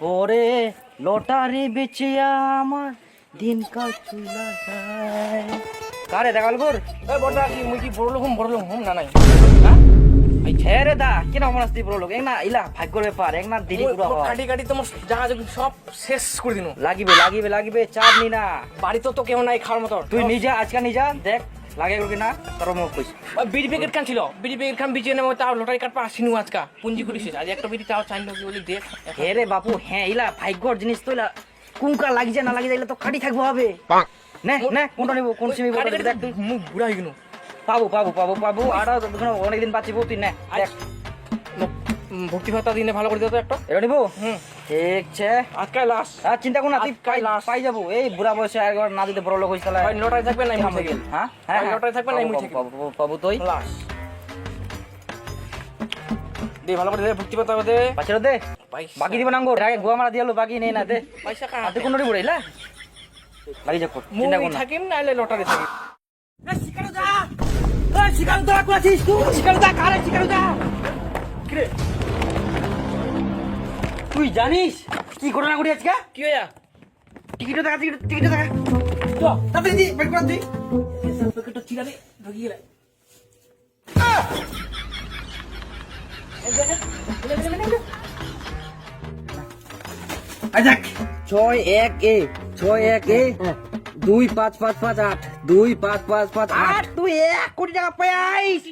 পরে লটারি বেচিয়া আমার দিনকাল চুলা যায়। কারে দেখাল গোর? বড়দা, কি মুই কি বড় লোক বড় লোক না নাই? এই ছেড়ে দা কেন আমার আসতে বড় লোক? এক না ইলা ভাগ্যর ব্যাপার এক না পুরো কাটি কাটি তোমার সব শেষ করে দিনু। লাগিবে লাগিবে লাগিবে চাপ নি না। বাড়ি তো তো কেউ নাই খাওয়ার মতো। তুই নিজে আজকে নিজা দেখ লাগে কি না তোর মুখ কইস ওই বিড়ি প্যাকেট খান ছিল বিড়ি প্যাকেট খান তাও লটারি কাটপা আসিনু আজকা পুঞ্জি করিস। আজ একটা বিড়ি তাও চাইলো কি বলি দেখ। হে রে বাপু হ্যাঁ ইলা ভাগ্যর জিনিস তো ইলা কুঙ্কা লাগি যায় না লাগি যাইলে তো খাটি থাকব হবে। নে নে কোনটা নিব কোন সিমি বড় দেখ মুখ বুড়া গেল। পাবো পাবো পাবো পাবো। আর অনেকদিন বাঁচিব তুই নে দেখ। ভক্তি ভাতা দিনে ভালো করে দিও তো একটা। এটা নিব? হুম। ঠিক আছে আজকাল লাস্ট আর চিন্তা করো না তুই পাই last। পাই যাব। এই বুড়া বয়সে একবার না দিতে বড় লোক হইছ তাহলে। ভাই লটারি থাকবে না মুই থেকে? হ্যাঁ? ভাই, লটারি থাকবে না, মুই থেকে। পাবো, পাবো, তুই। লাস্ট দে ভালো করে দে ভক্তি ভাতা দে। পাচ্ছিল দে। পয়সা। বাকি দিব নাঙ্গো আগে গোয়া মারা দিয়ালো বাকি নেই না দে। পয়সা কা আর তুই কোনটি বুড়াইলা লাগি যাক চিন্তা কর না। থাকিম না এলে লটারি থাকি তুই? জানিস কি ঘটনা ঘটে আজকে? কি হইয়া? টিকিটও দেখা টিকিট টিকিটও দেখা। তো তাড়াতাড়ি দি বের কর তুই। প্যাকেটটা চিরা দে ঢুকি গেলে ছয় এক এ ছয় এক এ। দুই পাঁচ পাঁচ পাঁচ আট দুই পাঁচ পাঁচ পাঁচ আট। তুই এক কোটি টাকা পাইস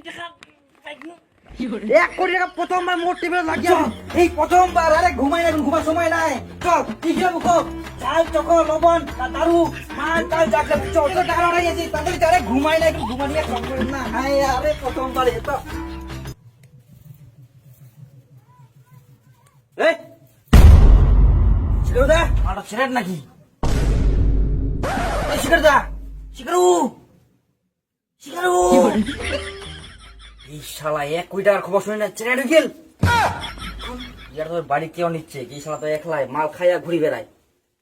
এক কোটি টাকা প্রথমবার মোট টেবিল লাগিয়ে এই প্রথমবার আরে ঘুমাই না ঘুমার সময় নাই। চল কি যাব কো চাল চক লবণ দারু মাল চাল যাক চল তো টাকা লড়াই আছে তাদের আরে ঘুমাই না ঘুমা নিয়ে চল না। হাই আরে প্রথমবার এত। এই! শিকারুদা আমার সিগারেট নাকি? এই শিকারুদা শিকারু শিকারু এই শালা এক কোটি টাকার খবর শুনে না চেনে ঢুকেল? ইয়ার তোর বাড়ি কেউ নিচ্ছে? কি শালা তো একলাই? মাল খাইয়া ঘুরি বেড়ায়।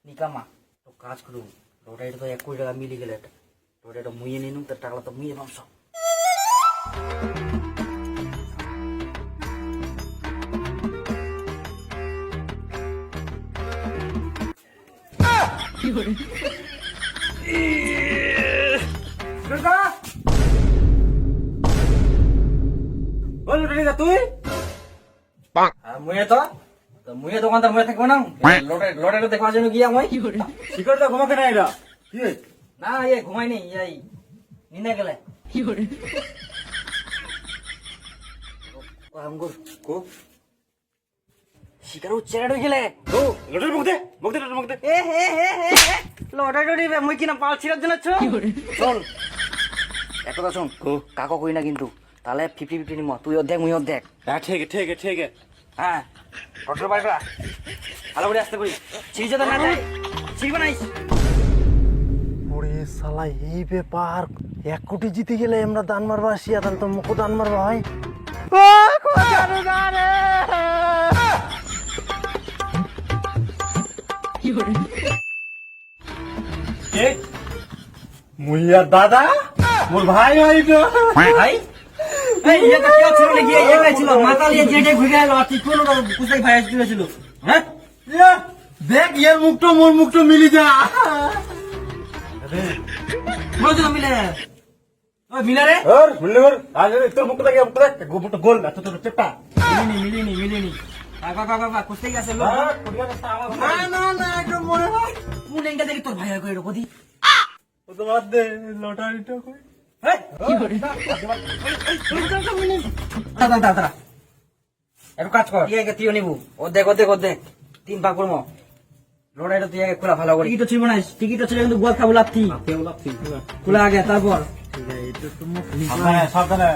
নিকামা তো কাজ করু। ওটা এটা তো এক কোটি টাকা মিলি গেলে এটা ওটা এটা মুইয়ে নিনু তার টাকাটা তো মুইয়ে পাম সব। তুই? মুয়ে তো? তো মুয়ে দোকানদার মুয়ে থাকব না? লটারি লটারি দেখার জন্য গিয়া মই শিকড় তো ঘুমাকে না এটা কি না ইয়ে ঘুমাই নি এই নিন্দা গেলে। আঙ্গুর কো শিকার চেরা হয়ে গেলে। ও লটারি মুখ দে মুখ দে লটারি মুখ দে। এ হে হে হে লটারি টরি মুই কিনা পাল ছিড়ার জন্য ছো। চল এক কথা শোন কাকো কই না কিন্তু তাহলে ফিফটি ফিফটি নিম তুই অর্ধেক মুই অর্ধেক। হ্যাঁ ঠিক আছে ঠিক। আছে ঠিক আছে হ্যাঁ বাইকরা ভালো করে আসতে করি ছিড়ি যাতে না যায় ছিড়বে নাইস ওরে শালা এই ব্যাপার এক কোটি জিতে গেলে আমরা দান মারবা আসিয়া তাহলে তো মুখো দান মারবা হয়। কে মুইয়া দাদা? মোর ভাই ভাই? ভাই? এই ইয়ে তো কেউ ছিল এই একাই ছিল। মাথা নিয়ে জেটে ঘুরে গেল আর কোন কুসাই ভাই আসছিল হ্যাঁ? ইয়া, দেখ এর মুখটা মোর মুখটা মিলি যা। বলছিল মিলে ওই মিলে রে? ওর মিলে ওর আজ তোর মুখটা কি মুখটা গোল না তো তোর চেপটা মিলিনি মিলিনি মিলিনি। হ্যাঁ, মনে হয় হয় হ্যাঁ কাজ কর ইয়ে তুইও নিবু ও দেখ ও দেখ ও দেখ তিন করব লড়াইটা তুই আগে খোলা ভালো করে টিকিটও ছিল না টিকিটও ছিল কিন্তু খাব খোলা আগে তারপর সাবধানে সাবধানে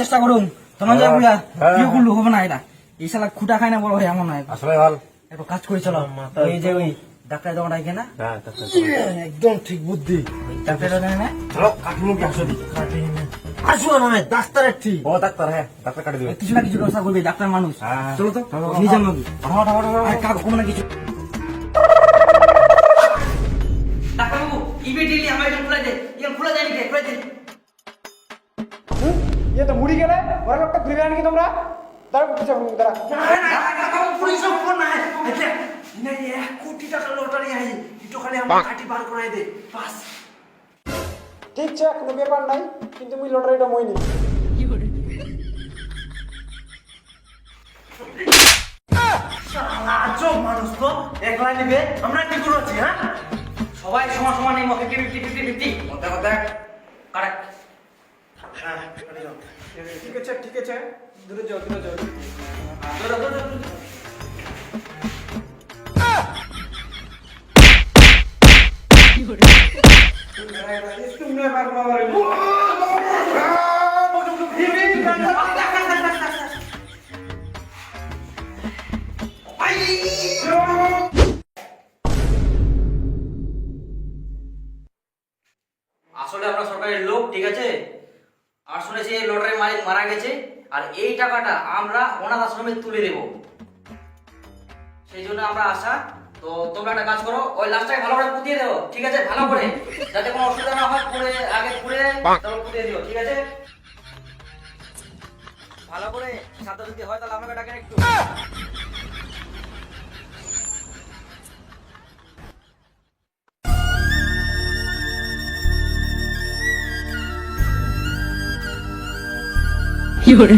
চেষ্টা করুম তোমার যা বলা কি করলু হবে না এটা এই খুঁটা খায় না বড় হয় এমন নয় কাজ করে চলো এই যে ওই ডাক্তার দোকান ডাকে না হ্যাঁ একদম ঠিক বুদ্ধি ডাক্তার দোকানে না চলো কাটলু কি আসলে কাটি না আসবো না হয় ডাক্তারের ঠিক ও ডাক্তার হ্যাঁ ডাক্তার কাটে দিবে কিছু না কিছু ব্যবস্থা করবে ডাক্তার মানুষ হ্যাঁ। চলো তো চলো, নিজের মানুষ হাঁটো, হাঁটো, হাঁটো, হাঁটো। আর কাকু কোনো না কিছু ডাক্তারবাবু ইমিডিয়েটলি আমার এটা খুলে দে এটা খুলে দেয় নাকি খুলে দে ये तो मुड़ी गेले ওরা লোকটা ঘুরে আনি কি তোমরা দাঁড়া কিছু দাঁড়া না না ডাক্তারবাবু পুলিশের ফোন না আচ্ছা না এক কোটি টাকা লটারি আই খালি আমার কাটি বার করাই দে বাস। ঠিক আছে কোনো ব্যাপার নাই কিন্তু মুই লটারিটা মই নি আজব মানুষ তো একলা নিবে আমরা কি করছি হ্যাঁ? সবাই সমান সমান এই মকে কারেক্ট। ঠিক আছে ঠিক আছে। দূরে যাও দূরে যাও। একটু মনে পার বাবা আসলে আমরা সরকারের লোক, ঠিক আছে? আর শুনেছি এই লটারি মালিক মারা গেছে, আর এই টাকাটা আমরা অনাথ আশ্রমে তুলে দেব। সেই জন্য আমরা আসা তো তোমরা একটা কাজ করো ওই লাস্টটাকে ভালো করে পুঁতিয়ে দেবো ঠিক আছে? ভালো করে যাতে কোনো অসুবিধা না হয় পুড়ে আগে পুড়ে তারপর পুঁতিয়ে দিও ঠিক আছে? ভালো করে সাথে যদি হয় তাহলে আমাকে ডাকেন একটু। কি করে